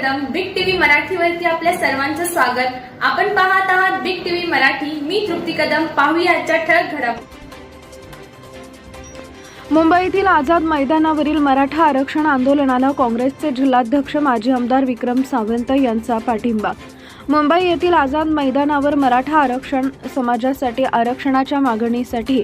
Kadam big TV मराठीवरती आपल्या सर्वांचं स्वागत. आपण पाहत आहात बिग टीव्ही मराठी. मी तृप्ती कदम. पाहूया आजच्या ठळक घडामोडी. मुंबईतील आझाद मैदानावरील मराठा आरक्षण आंदोलनाला काँग्रेसचे जिल्हाध्यक्ष माजी आमदार विक्रम सावंत यांचा पाठिंबा मुंबई येथील आझाद मैदानावर मराठा आरक्षण समाजासाठी आरक्षणाच्या मागणीसाठी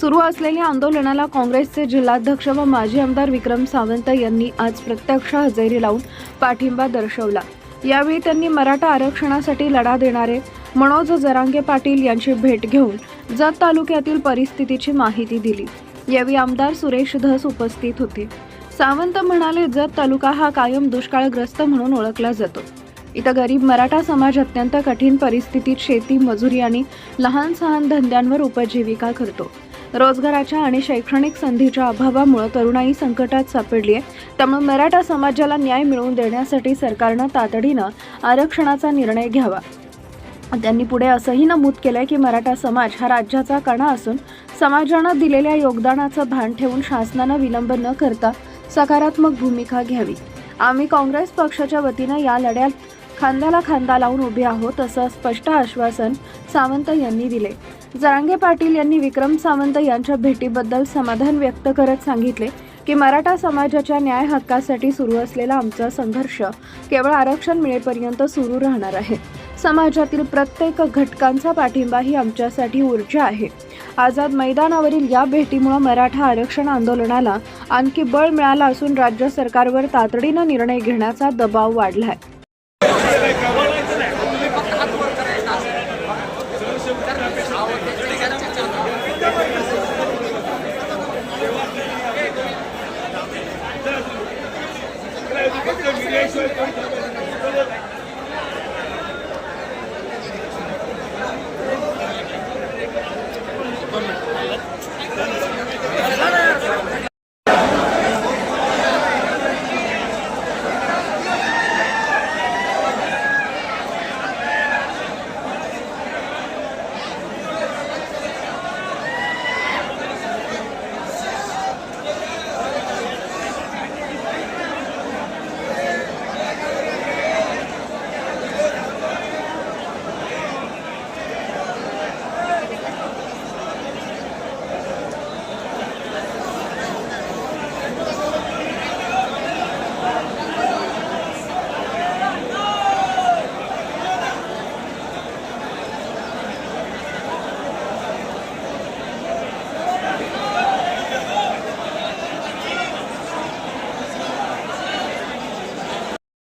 सुरू असलेल्या आंदोलनाला काँग्रेसचे जिल्हाध्यक्ष व माजी आमदार विक्रम सावंत यांनी आज प्रत्यक्ष हजेरी लावून पाठिंबा दर्शवला. यावेळी त्यांनी मराठा आरक्षणासाठी लढा देणारे मनोज जरांगे पाटील यांची भेट घेऊन जत तालुक्यातील परिस्थितीची माहिती दिली. यावेळी आमदार सुरेश धस उपस्थित होते. सावंत म्हणाले जत तालुका हा कायम दुष्काळग्रस्त म्हणून ओळखला जातो. इथं गरीब मराठा समाज अत्यंत कठीण परिस्थितीत शेती मजुरी आणि लहान सहान धंद्यांवर उपजीविका करतो. रोजगाराच्या आणि शैक्षणिक संधीच्या अभावामुळे तरुणाई संकटात सापडली आहे त्यामुळे मराठा समाजाला न्याय मिळवून देण्यासाठी सरकारनं तातडीनं आरक्षणाचा निर्णय घ्यावा. त्यांनी पुढे असंही नमूद केलंय की मराठा समाज हा राज्याचा कणा असून समाजानं दिलेल्या योगदानाचं भान ठेवून शासनानं विलंब न करता सकारात्मक भूमिका घ्यावी. आम्ही काँग्रेस पक्षाच्या वतीनं या लढ्यात खांद्याला खांदा लावून उभे आहोत असं स्पष्ट आश्वासन सावंत यांनी दिले. जरांगे पाटील यांनी विक्रम सावंत यांच्या भेटीबद्दल समाधान व्यक्त करत सांगितले की मराठा समाजाच्या न्याय हक्कासाठी सुरू असलेला आमचा संघर्ष केवळ आरक्षण मिळेपर्यंत सुरू राहणार आहे. समाजातील प्रत्येक घटकांचा पाठिंबा ही आमच्यासाठी ऊर्जा आहे. आझाद मैदानावरील या भेटीमुळे मराठा आरक्षण आंदोलनाला आणखी बळ मिळालं असून राज्य सरकारवर तातडीनं निर्णय घेण्याचा दबाव वाढला आहे congratulations.